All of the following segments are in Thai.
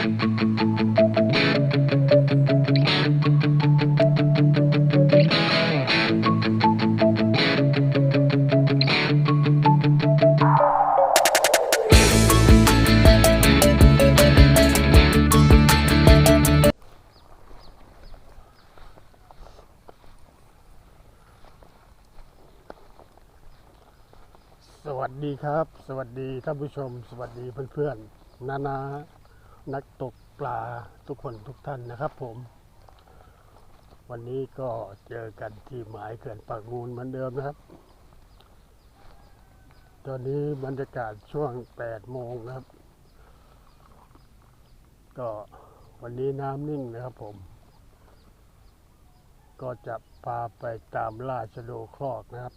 สวัสดีครับ สวัสดีท่านผู้ชม สวัสดีเพื่อนๆนานา นักตกปลาทุกคนทุกท่านนะครับผม วันนี้ก็เจอกันที่หมายเขื่อนปากงูนเหมือนเดิมนะครับ ตอนนี้บรรยากาศช่วง8โมงนะครับ ก็วันนี้น้ำนิ่งนะครับผม ก็จะพาไปตามล่าชะโดคลอกนะครับ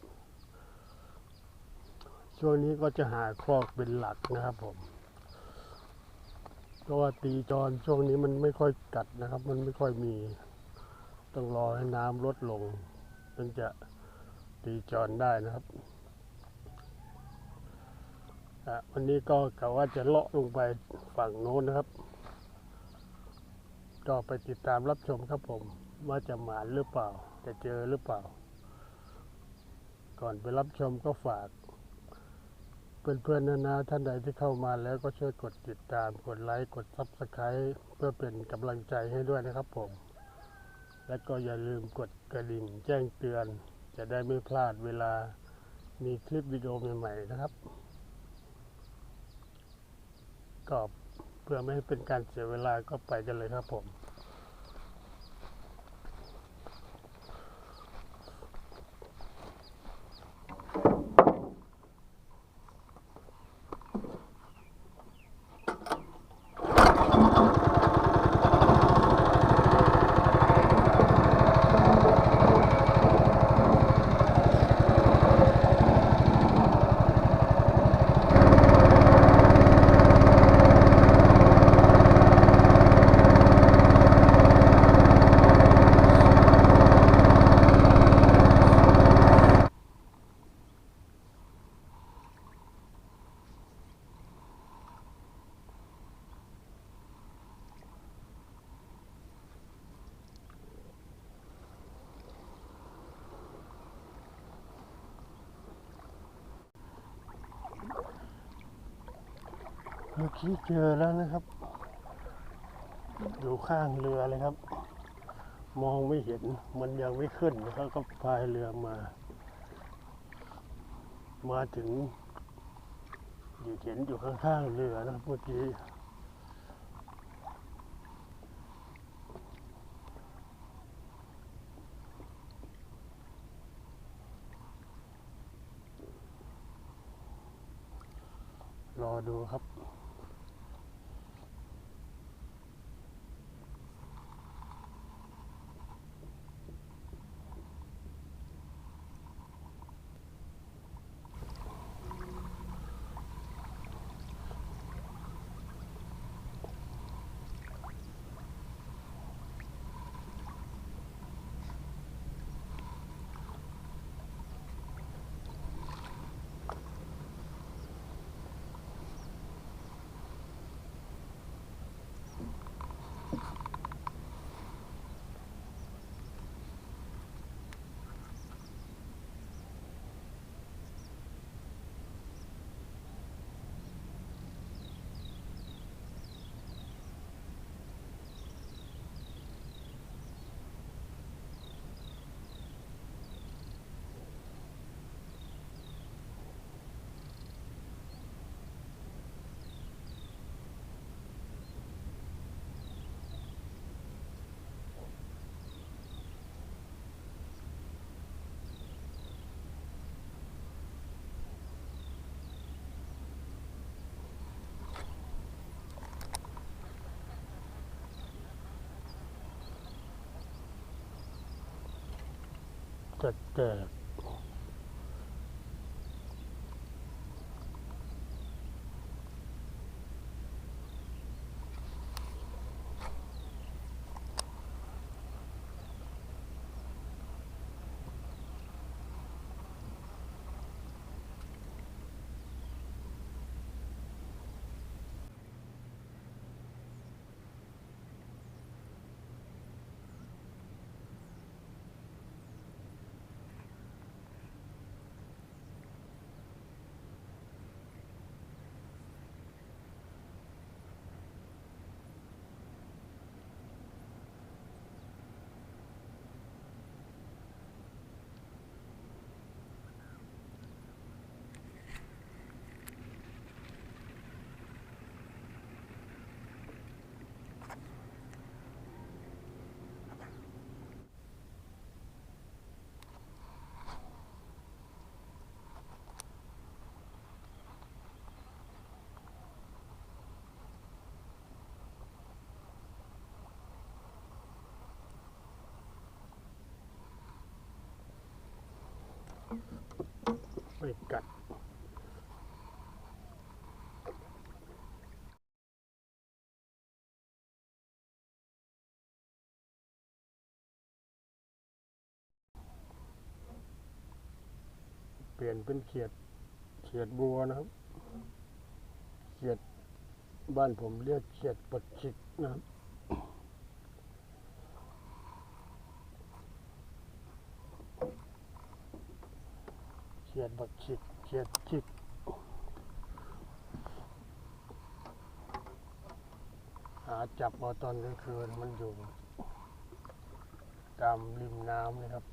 ช่วงนี้ก็จะหาคลอกเป็นหลักนะครับผม เพราะว่าตีจรช่วงนี้มันไม่ค่อยกัดนะครับ มันไม่ค่อยมี ต้องรอให้น้ำลดลงถึงจะตีจรได้นะครับวันนี้ก็กะว่าจะเลาะลงไปฝั่งโน้นนะครับ ก็ไปติดตามรับชมครับผม ว่าจะหมานหรือเปล่า จะเจอหรือเปล่า ก่อนไปรับชมก็ฝาก เพื่อนๆนานาท่านใดที่เข้ามาแล้วก็ช่วยกดติดตาม กดไลค์ กดซับสไคร b ์เพื่อเป็นกำลังใจให้ด้วยนะครับผม และก็อย่าลืมกดกระดิ่งแจ้งเตือน จะได้ไม่พลาดเวลามีคลิปวิดีโอใหม่ๆนะครับก็เพื่อไม่ให้เป็นการเสียเวลาก็ไปกันเลยครับผม มื่อกี้เจอแล้วนะครับ อยู่ข้างเรือเลยครับ มองไม่เห็นมันยังไม่ขึ้นนะครับก็พายเรือมา มาถึง อยู่เห็นอยู่ข้างๆเรือนะเมื่อกี้รอดูครับ จะ ไม่กัดเปลี่ยนเป็นเขียด เขียดบัวนะครับ เขียดบ้านผมเรียกเขียดปักชิกนะครับ ขียดบักชิกเขียดชิกหาจับมาตอนกลางคืนมันอยู่ ตามริมน้ำนะครับ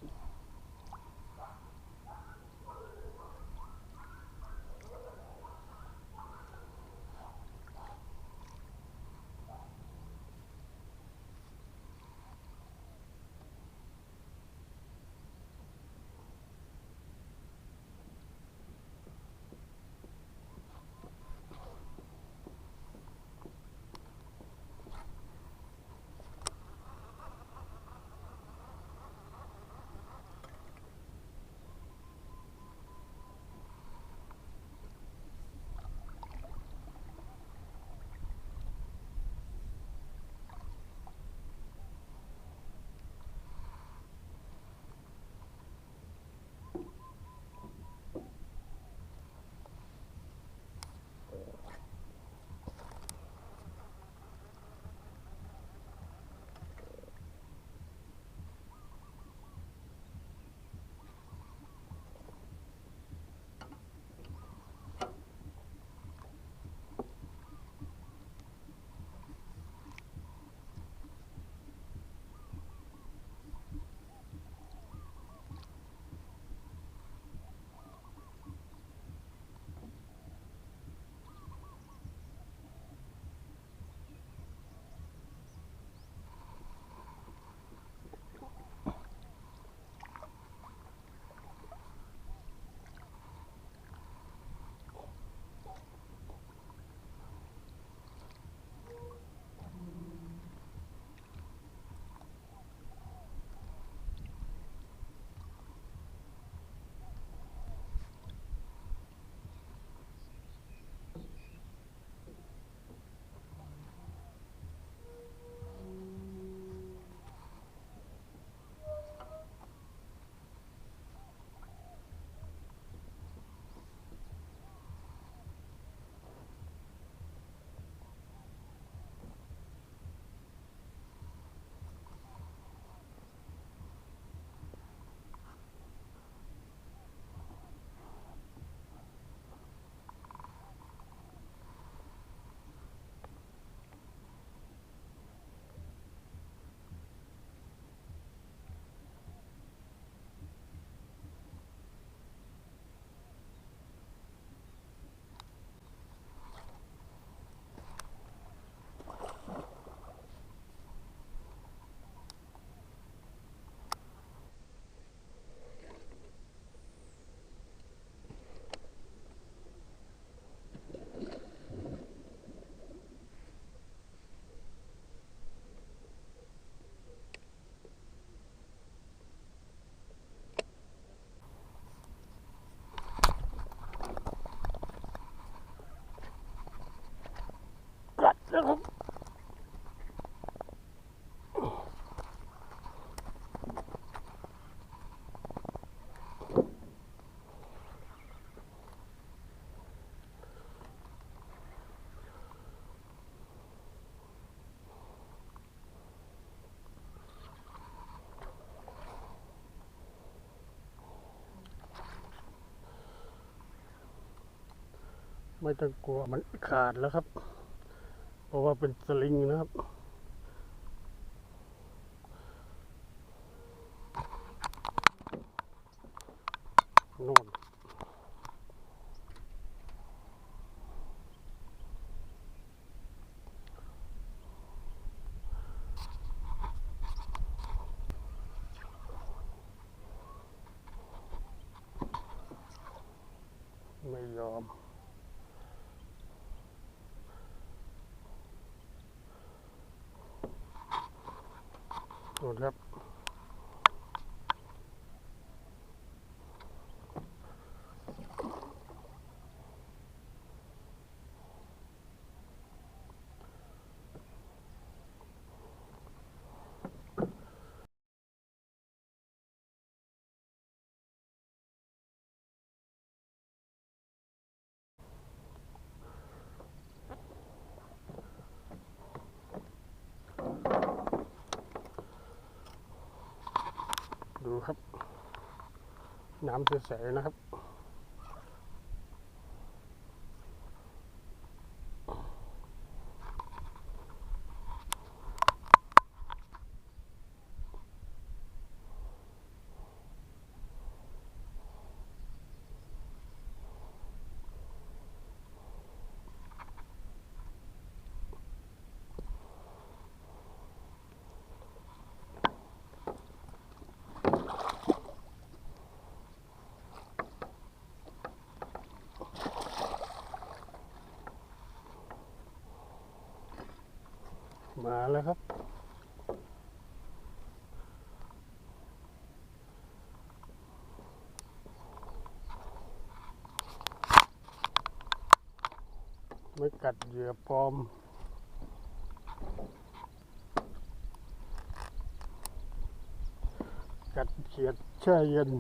ไม่ต้องกลัวมันขาดแล้วครับ เพราะว่าเป็นสลิงนะครับ โน่นไม่ยอม โน่นครับ น้ำใสๆนะครับ มาแล้วครับ ไม่กัดเหยื่อปลอมกัดเขียดแช่เย็น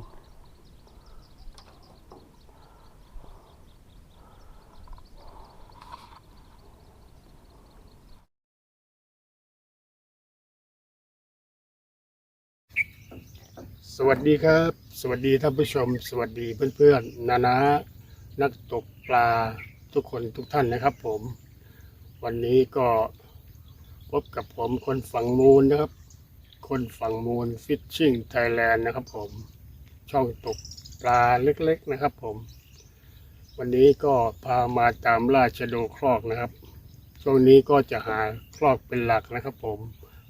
สวัสดีครับ สวัสดีท่านผู้ชม สวัสดีเพื่อนๆนานานักตกปลาทุกคนทุกท่านนะครับ ผม วันนี้ก็พบกับผมคนฝั่งมูลนะครับ คนฝั่งมูลฟิชชิ่งไทยแลนด์นะครับ ผม ช่องตกปลาเล็ก ๆนะครับ ผม วันนี้ก็พามาตามล่าชะโดคลอกนะครับ ช่วงนี้ก็จะหาคลอกเป็นหลักนะครับ ผม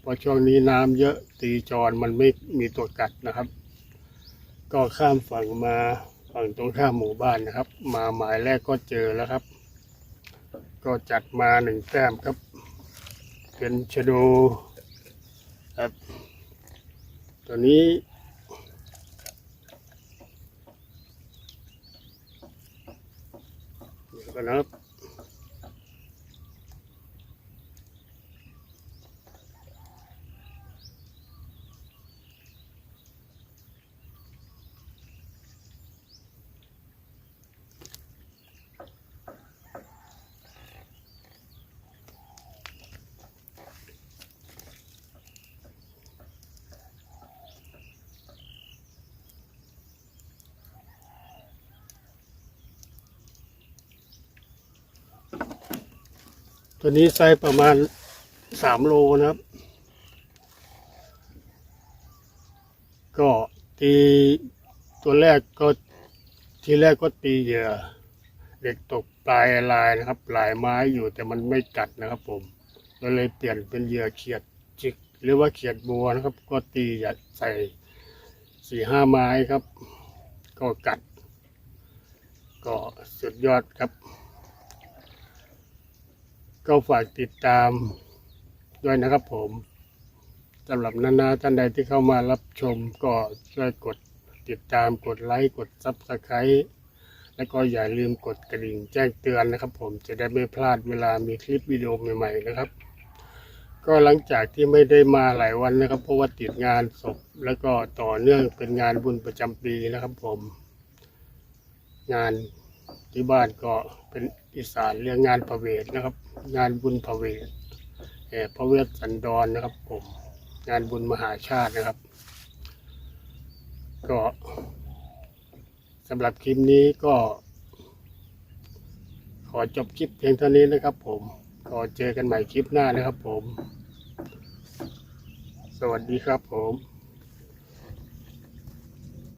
เพราะช่วงนี้น้ำเยอะตีจรมันไม่มีตัวกัดนะครับ ก็ข้ามฝั่งมาฝั่งตรงข้ามหมู่บ้านนะครับ มาหมายแรกก็เจอแล้วครับ ก็จัดมาหนึ่งแต้มครับ เป็นชะโดครับตัวนี้นะครับ ตัวนี้ไซส์ประมาณสามโลนะครับ ก็ตีตัวแรกก็ทีแรกก็ตีเหยื่อเด็กตกปลายลายนะครับปลายไม้อยู่แต่มันไม่กัดนะครับผมก็เลยเปลี่ยนเป็นเหยื่อเขียดจิก หรือว่าเขียดบัวนะครับ ก็ตีอยาใส่สี่ห้าไม้ครับ ก็กัด ก็สุดยอดครับ ก็ฝากติดตามด้วยนะครับผมสำหรับนานาท่านใดที่เข้ามารับชมก็ช่วยกดติดตามกดไลค์กดซับสไครต์แล้วก็อย่าลืมกดกระดิ่งแจ้งเตือนนะครับผมจะได้ไม่พลาดเวลามีคลิปวิดีโอใหม่ๆนะครับ ก็หลังจากที่ไม่ได้มาหลายวันนะครับ เพราะว่าติดงานศพแล้วก็ต่อเนื่องเป็นงานบุญประจำปีนะครับผม งาน ที่บ้านก็เป็นอีสานเรียกงงานประเวทนะครับ งานบุญประเวทแห่พระเวสสันดรนะครับ ผม งานบุญมหาชาตินะครับ ก็สำหรับคลิปนี้ก็ ขอจบคลิปเพียงเท่านี้นะครับ ผมก็เจอกันใหม่คลิปหน้านะครับ ผม สวัสดีครับผม